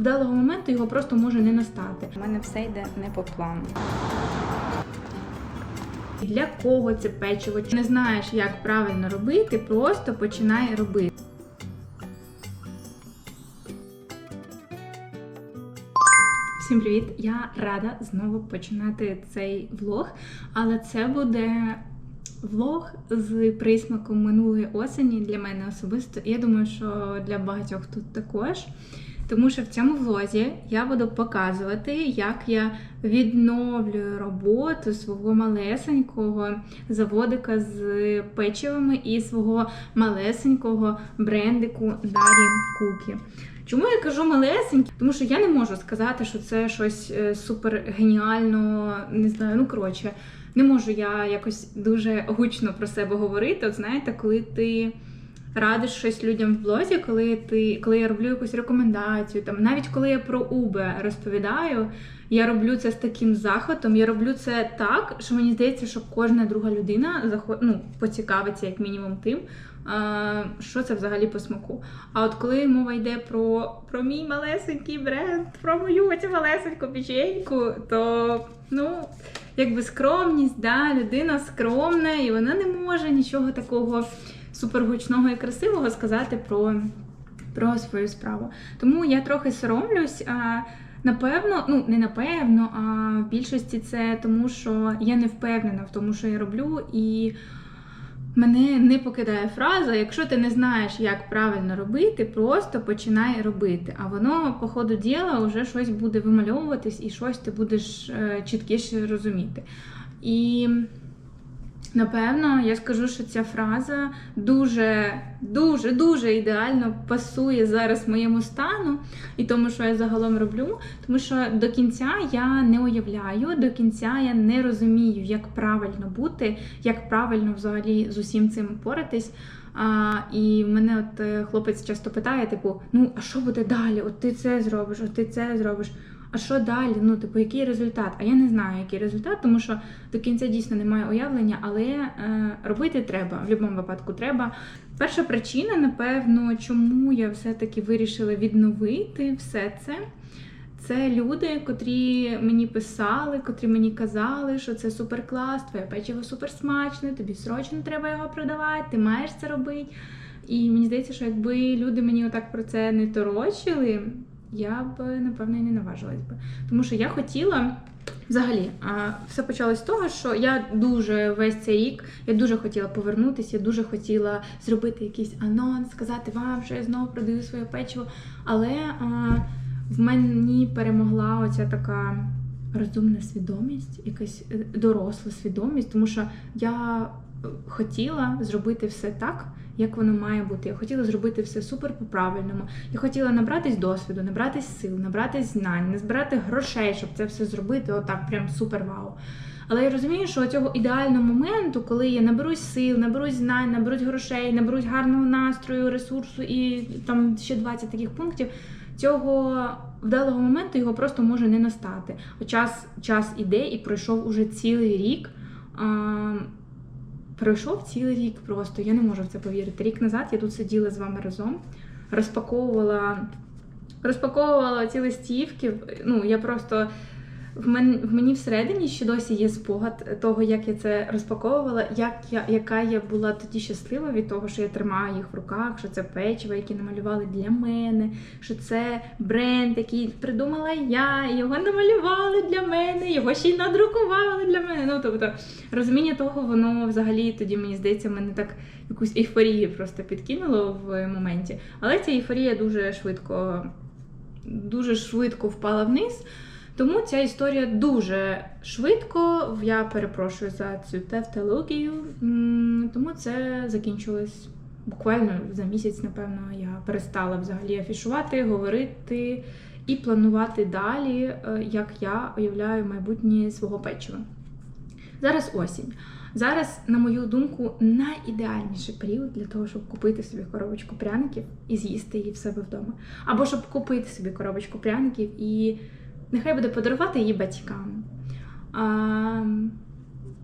вдалого моменту його просто може не настати. У мене все йде не по плану. Для кого це печиво? Не знаєш, як правильно робити, просто починай робити. Всім привіт! Я рада знову починати цей влог, але це буде влог з присмаком минулої осені для мене особисто. Я думаю, що для багатьох тут також. Тому що в цьому влозі я буду показувати, як я відновлюю роботу свого малесенького заводика з печивами і свого малесенького брендику Дарі Кукі. Чому я кажу малесенький? Тому що я не можу сказати, що це щось е, супер геніально, не знаю, ну коротше, не можу я якось дуже гучно про себе говорити. От знаєте, коли ти радиш щось людям в блозі, коли ти коли я роблю якусь рекомендацію, там навіть коли я про Uber розповідаю, я роблю це з таким захватом. Я роблю це так, що мені здається, що кожна друга людина захо... ну, поцікавиться як мінімум тим, що це взагалі по смаку. А от коли мова йде про, про мій малесенький бренд, про мою оцю малесеньку печеньку, то ну. Якби скромність, да, людина скромна, і вона не може нічого такого супергучного і красивого сказати про, про свою справу. Тому я трохи соромлюсь. А, Напевно, ну не напевно, а в більшості це тому, що я не впевнена в тому, що я роблю, і мене не покидає фраза: якщо ти не знаєш, як правильно робити, просто починай робити. А воно, по ходу діла, вже щось буде вимальовуватись і щось ти будеш е, чіткіше розуміти. І Напевно, я скажу, що ця фраза дуже, дуже, дуже ідеально пасує зараз моєму стану і тому, що я загалом роблю. Тому що до кінця я не уявляю, до кінця я не розумію, як правильно бути, як правильно взагалі з усім цим поратись. А, І мене от е, хлопець часто питає: типу, ну а що буде далі? От ти це зробиш, от ти це зробиш. А що далі? Ну, типу, який результат? А я не знаю, який результат, тому що до кінця дійсно немає уявлення, але е, робити треба. В будь-якому випадку треба. Перша причина, напевно, чому я все-таки вирішила відновити все це. Це люди, котрі мені писали, котрі мені казали, що це супер клас, твоє печиво супер смачне, тобі срочно треба його продавати, ти маєш це робити. І мені здається, що якби люди мені отак про це не торочили, я б напевно і не наважилась би. Тому що я хотіла. Взагалі, все почалось з того, що я дуже весь цей рік я дуже хотіла повернутися, я дуже хотіла зробити якийсь анонс, сказати вам, що я знову продаю своє печиво. Але в мені перемогла оця така розумна свідомість, якась е, доросла свідомість, тому що я хотіла зробити все так, як воно має бути. Я хотіла зробити все супер по-правильному. Я хотіла набратись досвіду, набратись сил, набратись знань, не збирати грошей, щоб це все зробити. Отак, прям супер вау. Але я розумію, що цього ідеального моменту, коли я наберусь сил, наберусь знань, наберусь грошей, наберусь гарного настрою, ресурсу і там ще 20 таких пунктів. Цього вдалого моменту його просто може не настати. Час час іде і пройшов уже цілий рік. Пройшов цілий рік просто, я не можу в це повірити. Рік назад я тут сиділа з вами разом, розпаковувала розпаковувала ці листівки. Ну, я просто в мені, в мені всередині ще досі є спогад того, як я це розпаковувала, як я, яка я була тоді щаслива від того, що я тримаю їх в руках, що це печиво, яке намалювали для мене, що це бренд, який придумала я, його намалювали для мене, його ще й надрукували для мене. Ну, тобто, розуміння того, воно взагалі тоді, мені здається, мене так якусь ейфорію просто підкинуло в моменті. Але ця ейфорія дуже швидко, дуже швидко впала вниз. Тому ця історія дуже швидко, я перепрошую за цю тавтологію, тому це закінчилось буквально за місяць, напевно, я перестала взагалі афішувати, говорити і планувати далі, е, як я уявляю майбутнє свого печива. Зараз осінь. Зараз, на мою думку, найідеальніший період для того, щоб купити собі коробочку пряників і з'їсти її в себе вдома. Або щоб купити собі коробочку пряників і нехай буде подарувати її батькам. А,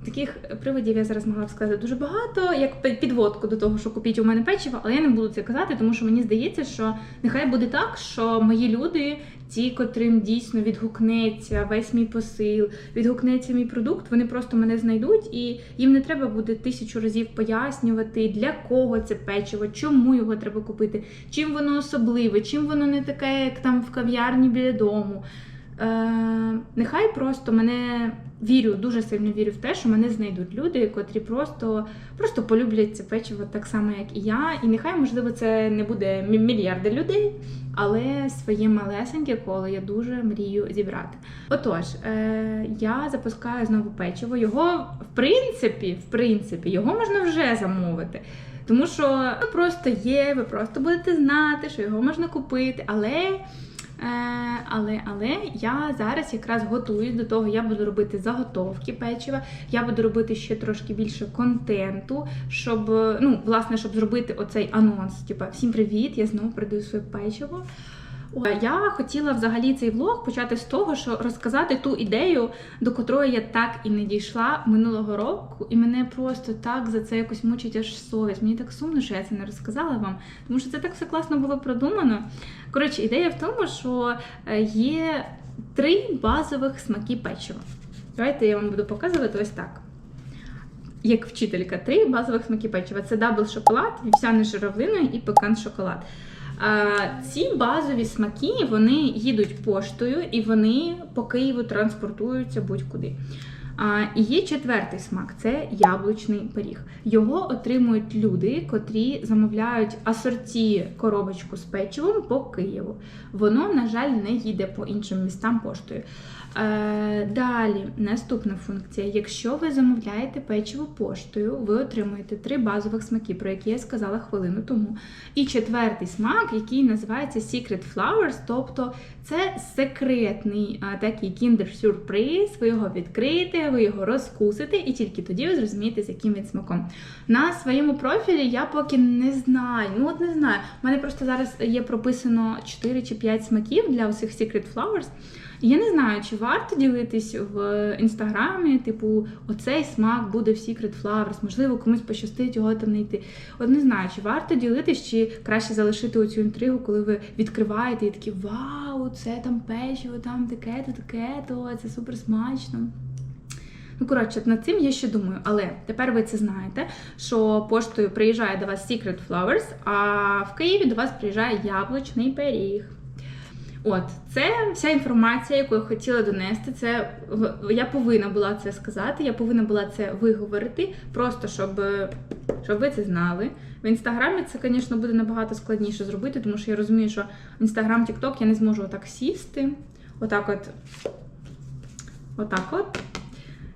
Таких приводів я зараз могла б сказати дуже багато, як підводку до того, що купіть у мене печиво, але я не буду це казати, тому що мені здається, що нехай буде так, що мої люди, ті, котрим дійсно відгукнеться весь мій посил, відгукнеться мій продукт, вони просто мене знайдуть, і їм не треба буде тисячу разів пояснювати, для кого це печиво, чому його треба купити, чим воно особливе, чим воно не таке, як там в кав'ярні біля дому. Е, нехай просто мене вірю, дуже сильно вірю в те, що мене знайдуть люди, котрі просто, просто полюблять це печиво так само, як і я. І нехай, можливо, це не буде мільярди людей, але своє малесеньке коло я дуже мрію зібрати. Отож, е, я запускаю знову печиво. Його, в принципі, в принципі, його можна вже замовити. Тому що воно просто є, ви просто будете знати, що його можна купити, але. Е, але, але я зараз якраз готуюсь до того, я буду робити заготовки печива, я буду робити ще трошки більше контенту, щоб ну, власне, щоб зробити оцей анонс. Типа, всім привіт! Я знову продаю своє печиво. Я хотіла взагалі цей влог почати з того, що розказати ту ідею, до котрої я так і не дійшла минулого року, і мене просто так за це якось мучить аж совість. Мені так сумно, що я це не розказала вам, тому що це так все класно було продумано. Коротше, ідея в тому, що е, є три базових смаки печива. Давайте я вам буду показувати ось так. Як вчителька, три базових смаки печива: це дабл шоколад, вівсяний з журавлиною і пекан шоколад. Ці базові смаки вони їдуть поштою і вони по Києву транспортуються будь-куди. І є четвертий смак це яблучний пиріг. Його отримують люди, котрі замовляють асорті коробочку з печивом по Києву. Воно, на жаль, не їде по іншим містам поштою. Е, далі, наступна функція. Якщо ви замовляєте печиво поштою, ви отримуєте три базових смаки, про які я сказала хвилину тому. І четвертий смак, який називається Secret Flowers, тобто це секретний а, такий кіндер-сюрприз. Ви його відкриєте, ви його розкусите, і тільки тоді ви зрозумієте, з яким він смаком. На своєму профілі я поки не знаю. Ну от не знаю. У мене просто зараз є прописано 4 чи 5 смаків для усіх Secret Flowers. І Я не знаю, чи варто ділитись в інстаграмі, типу, оцей смак буде в Secret Flowers, можливо, комусь пощастить його там знайти. От не знаю, чи варто ділитись, чи краще залишити оцю інтригу, коли ви відкриваєте і такі вау, це там печиво, там таке-то, таке-то, це супер смачно. Ну, коротше, над цим я ще думаю, але тепер ви це знаєте, що поштою приїжджає до вас Secret Flowers, а в Києві до вас приїжджає яблучний пиріг. От, це вся інформація, яку я хотіла донести. Це я повинна була це сказати, я повинна була це виговорити, просто щоб, щоб ви це знали. В інстаграмі це, звісно, буде набагато складніше зробити, тому що я розумію, що інстаграм, Тікток я не зможу отак сісти. Отак от. Отак от.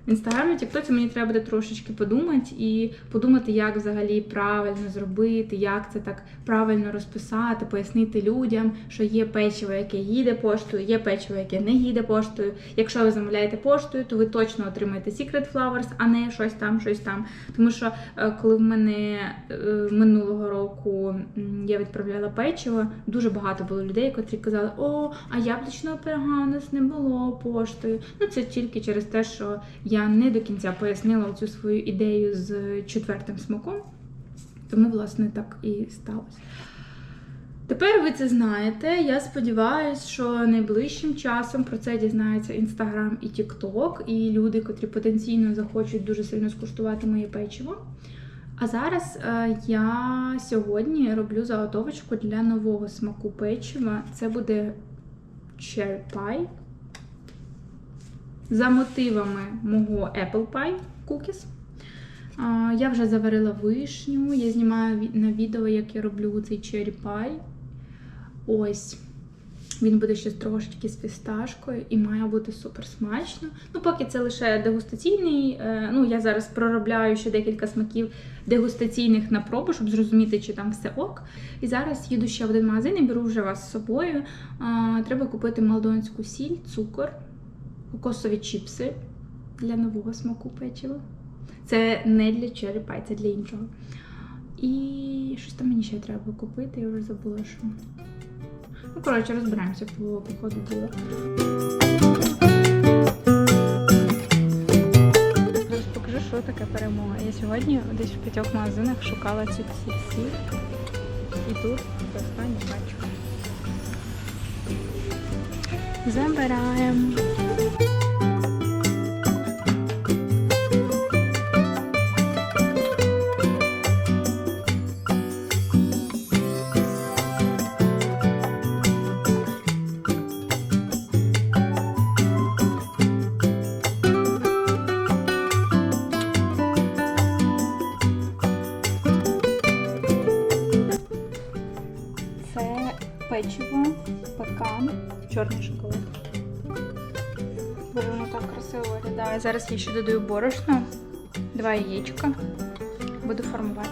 В інстаграмі, Тіктоці мені треба буде трошечки подумати і подумати, як взагалі правильно зробити, як це так правильно розписати, пояснити людям, що є печиво, яке їде поштою, є печиво, яке не їде поштою. Якщо ви замовляєте поштою, то ви точно отримаєте Secret Flowers, а не щось там, щось там. Тому що е, коли в мене е, минулого року я відправляла печиво, дуже багато було людей, котрі казали, о, а яблучного пирога у нас не було поштою. Ну це тільки через те, що я не до кінця пояснила цю свою ідею з четвертим смаком. Тому, власне, так і сталося. Тепер ви це знаєте. Я сподіваюся, що найближчим часом про це дізнається Інстаграм і Тікток, і люди, котрі потенційно захочуть дуже сильно скуштувати моє печиво. А зараз е, я сьогодні роблю заготовочку для нового смаку печива. Це буде cherry pie за мотивами мого Apple Pie Cookies. Я вже заварила вишню, я знімаю на відео, як я роблю цей pie. Ось. Він буде ще трошечки з фісташкою і має бути супер смачно. Ну, поки це лише дегустаційний. е, Ну, я зараз проробляю ще декілька смаків дегустаційних на пробу, щоб зрозуміти, чи там все ок. І зараз їду ще в один магазин і беру вже вас з собою. Треба купити молдонську сіль, цукор, кокосові чіпси для нового смаку печива. Це не для черry pie, це для іншого. І щось там мені ще треба купити, я вже забула, що. Ну, коротше, розбираємося по, ходу діла. Покажу, що таке перемога. Я сьогодні десь в п'ятьох магазинах шукала ці всі всі. І тут останнє бачу. Забираємо. Зараз я ще додаю борошно, два яєчка. Буду формувати.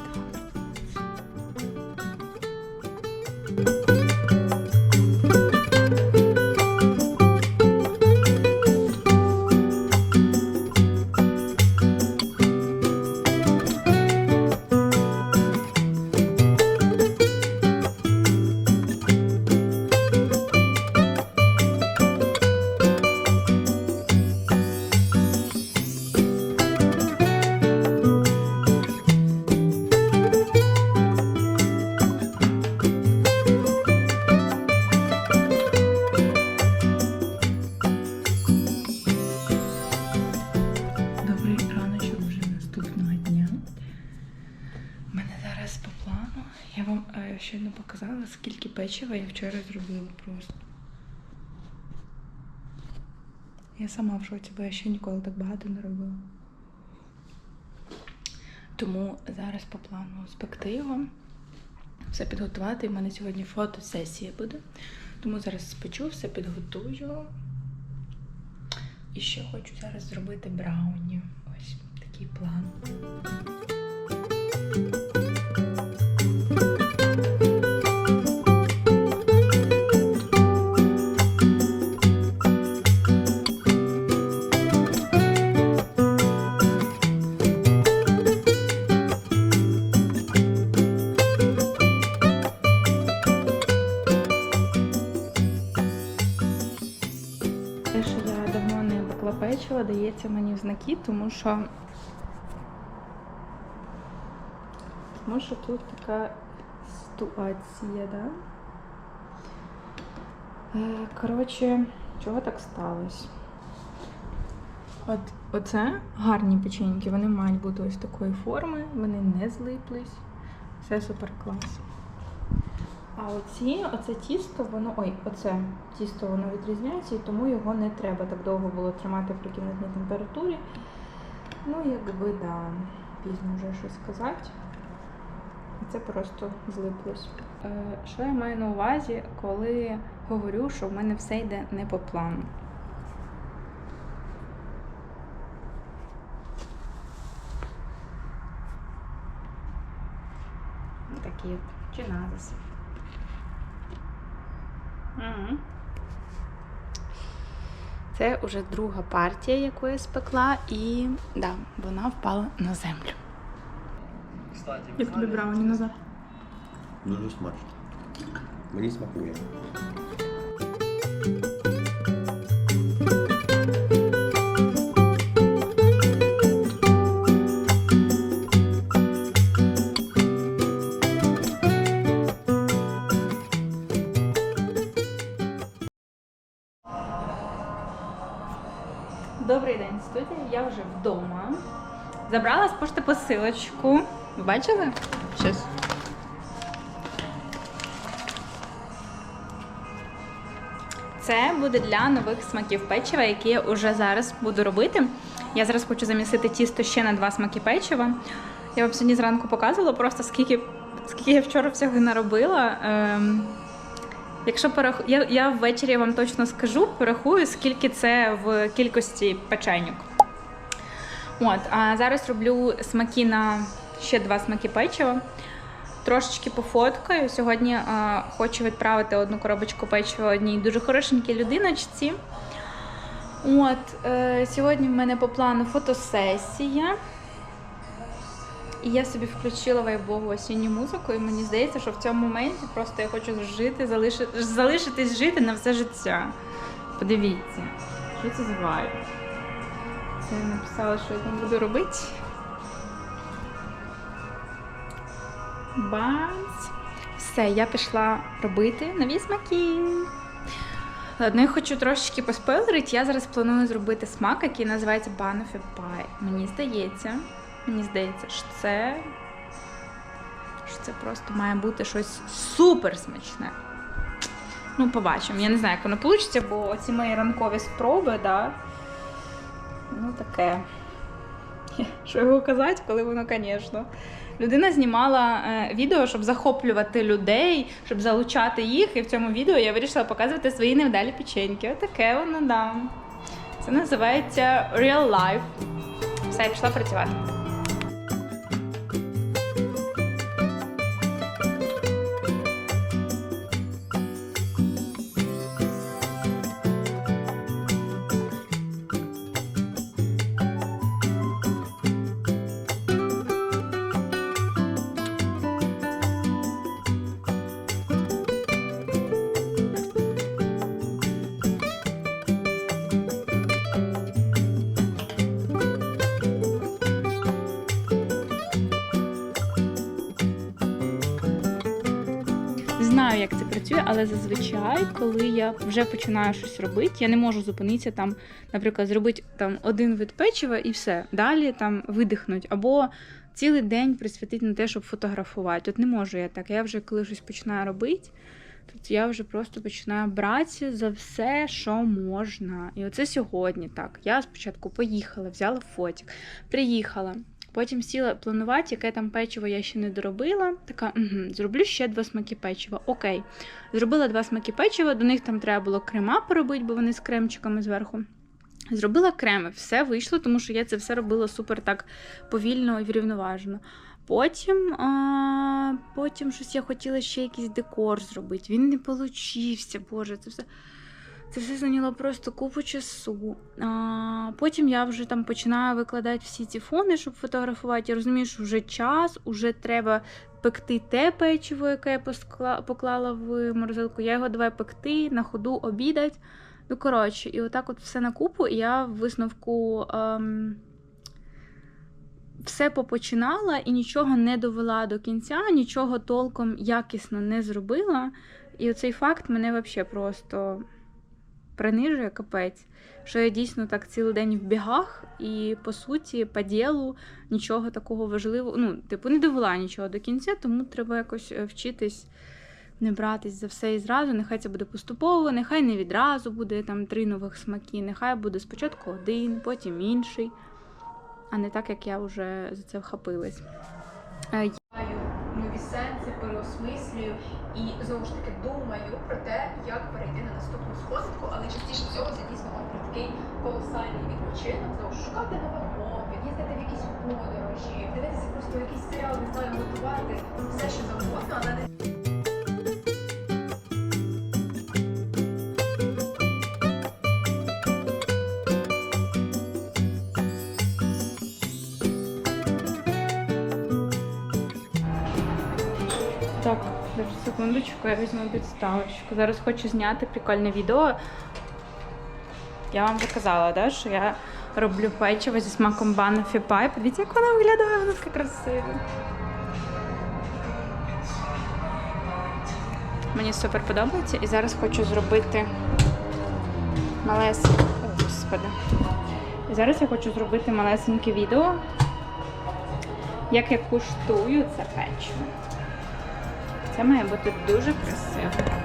Я вам е, щойно показала, скільки печива я вчора зробила просто. Я сама в шоці, бо я ще ніколи так багато не робила. Тому зараз по плану спекти його, все підготувати. У мене сьогодні фотосесія буде. Тому зараз спечу, все підготую. І ще хочу зараз зробити брауні. Ось такий план. Пекла дається мені в знаки, тому що. Тому що тут така ситуація, да? Е, Коротше, чого так сталося? От оце гарні печеньки, вони мають бути ось такої форми, вони не злиплись. Все супер клас. А оці, оце тісто, воно. Ой, оце тісто воно відрізняється, і тому його не треба так довго було тримати при кімнатній температурі. Ну, якби, да, пізно вже щось сказати. Це просто злиплось. Е, що я маю на увазі, коли говорю, що в мене все йде не по плану? Такі чиназис. Це вже друга партія, яку я спекла, і да, вона впала на землю. Як тобі брауні назад? Дуже смачно. Мені смакує. Забрала з пошти посилочку. Бачили? Щось. Це буде для нових смаків печива, які я вже зараз буду робити. Я зараз хочу замісити тісто ще на два смаки печива. Я вам сьогодні зранку показувала просто скільки, скільки я вчора всього наробила. Ем, Якщо пораху... я, я ввечері вам точно скажу, порахую, скільки це в кількості печеньок. От, а зараз роблю смаки на ще два смаки печива. Трошечки пофоткаю. Сьогодні а, хочу відправити одну коробочку печива одній дуже хорошенькій людиночці. От, е, сьогодні в мене по плану фотосесія. І я собі включила вайбову осінню музику, і мені здається, що в цьому моменті просто я хочу жити, залишити, залишитись жити на все життя. Подивіться, що це за вайб це написала, що я там буду робити. Бац. Все, я пішла робити нові смаки. Ну, я хочу трошечки поспойлерити. Я зараз планую зробити смак, який називається Banoffee Pie. Мені здається, мені здається, що це що це просто має бути щось супер смачне. Ну, побачимо. Я не знаю, як воно вийде, бо ці мої ранкові спроби, да, Ну, таке. Що його казати, коли воно, звісно. Людина знімала е, відео, щоб захоплювати людей, щоб залучати їх. І в цьому відео я вирішила показувати свої невдалі печеньки. Отаке воно, да. Це називається Real Life. Все, я пішла працювати. Працює, але зазвичай, коли я вже починаю щось робити, я не можу зупинитися там, наприклад, зробити там один вид печива і все. Далі там видихнуть. Або цілий день присвятити на те, щоб фотографувати. От не можу я так. Я вже коли щось починаю робити, тут я вже просто починаю братися за все, що можна. І оце сьогодні так. Я спочатку поїхала, взяла фотик, приїхала. Потім сіла планувати, яке там печиво я ще не доробила. Така, угу, зроблю ще два смаки печива. Окей. Зробила два смаки печива, до них там треба було крема поробити, бо вони з кремчиками зверху. Зробила креми, все вийшло, тому що я це все робила супер так повільно і врівноважено. Потім, а, потім щось я хотіла ще якийсь декор зробити. Він не получився, боже, це все. Це все зайняло просто купу часу. А, потім я вже там починаю викладати всі ці фони, щоб фотографувати. Я розумію, що вже час, вже треба пекти те печиво, яке я поклала в морозилку. Я його давай пекти, на ходу обідати. Ну, коротше, і отак от все на купу, і я в висновку. Ем, все попочинала і нічого не довела до кінця, нічого толком якісно не зробила. І оцей факт мене взагалі просто принижує капець, що я дійсно так цілий день в бігах, і по суті, по ділу нічого такого важливого, ну, типу, не довела нічого до кінця, тому треба якось е, вчитись не братись за все і зразу. Нехай це буде поступово, нехай не відразу буде там три нових смаки, нехай буде спочатку один, потім інший, а не так, як я вже за це вхопилась. Переосмислюю і знову ж таки думаю про те, як перейти на наступну сходинку, але частіше всього це дійсно про такий колосальний відпочинок, знову шукати нове хобі, їздити в якісь подорожі, дивитися просто якийсь серіал, не знаю, готувати все, що завгодно, але не даже я візьму підставочку. Зараз хочу зняти прикольне відео. Я вам вже казала, да, що я роблю печиво зі смаком Banoffee Pie. Подивіться, як воно виглядає, воно таке красиве. Мені супер подобається. І зараз хочу зробити. О, господи. І зараз я хочу зробити малесеньке відео, як я куштую це печиво. Це має бути дуже красиво.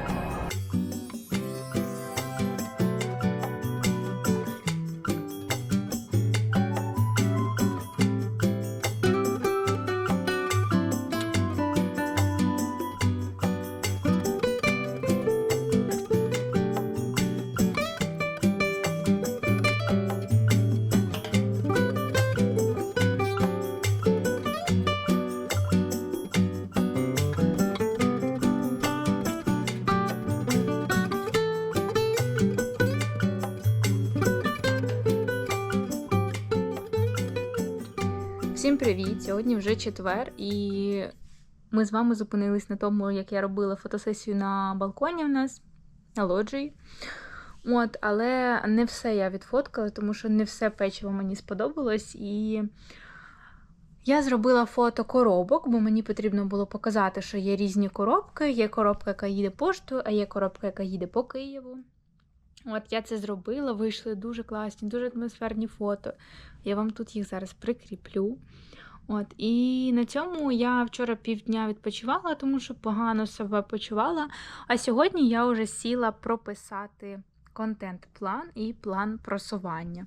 Всім привіт! Сьогодні вже четвер, і ми з вами зупинились на тому, як я робила фотосесію на балконі у нас на лоджії. От, але не все я відфоткала, тому що не все печиво мені сподобалось. І Я зробила фото коробок, бо мені потрібно було показати, що є різні коробки. Є коробка, яка їде поштою, а є коробка, яка їде по Києву. От я це зробила, вийшли дуже класні, дуже атмосферні фото. Я вам тут їх зараз прикріплю. От, і на цьому я вчора півдня відпочивала, тому що погано себе почувала. А сьогодні я вже сіла прописати контент-план і план просування.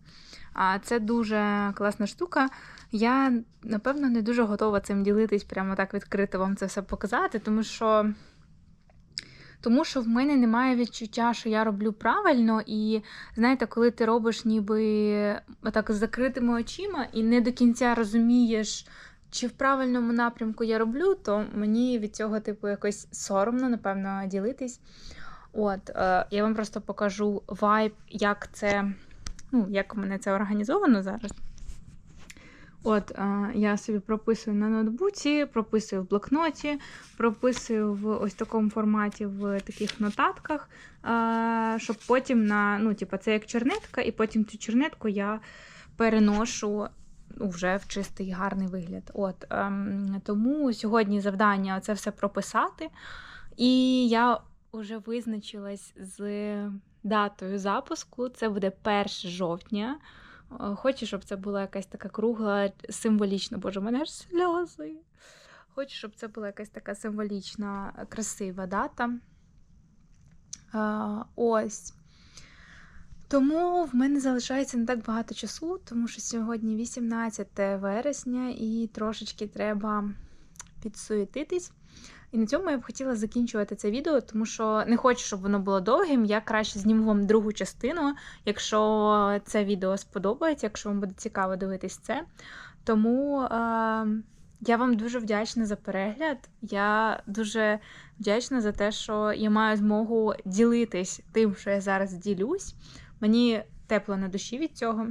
А це дуже класна штука. Я, напевно, не дуже готова цим ділитись, прямо так відкрито вам це все показати, тому що. Тому що в мене немає відчуття, що я роблю правильно, і знаєте, коли ти робиш ніби отак з закритими очима і не до кінця розумієш, чи в правильному напрямку я роблю, то мені від цього, типу, якось соромно, напевно, ділитись. От, е, я вам просто покажу вайб, як це, ну, як у мене це організовано зараз. От, я собі прописую на ноутбуці, прописую в блокноті, прописую в ось такому форматі в таких нотатках, щоб потім на, ну, типу, це як чернетка, і потім цю чернетку я переношу ну, вже в чистий гарний вигляд. От, ем, тому сьогодні завдання це все прописати. І я вже визначилась з датою запуску. Це буде 1 жовтня. Е, Хочу, щоб це була якась така кругла, символічна, боже, мене аж сльози. Хочу, щоб це була якась така символічна, красива дата. Е, Ось. Тому в мене залишається не так багато часу, тому що сьогодні 18 вересня і трошечки треба підсуетитись. І на цьому я б хотіла закінчувати це відео, тому що не хочу, щоб воно було довгим. Я краще зніму вам другу частину, якщо це відео сподобається, якщо вам буде цікаво дивитись це. Тому е, я вам дуже вдячна за перегляд. Я дуже вдячна за те, що я маю змогу ділитись тим, що я зараз ділюсь. Мені тепло на душі від цього.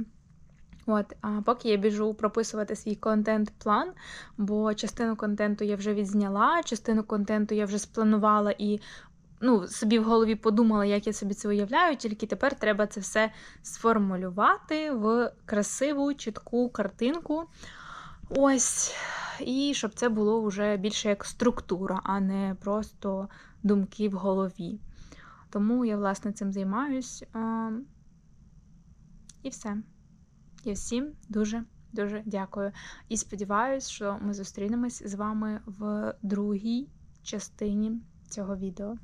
От, а поки я біжу прописувати свій контент-план, бо частину контенту я вже відзняла, частину контенту я вже спланувала і ну, собі в голові подумала, як я собі це уявляю, тільки тепер треба це все сформулювати в красиву, чітку картинку. Ось, і щоб це було вже більше як структура, а не просто думки в голові. Тому я, власне, цим займаюсь. І все. Я всім дуже дуже дякую. І сподіваюся, що ми зустрінемось з вами в другій частині цього відео.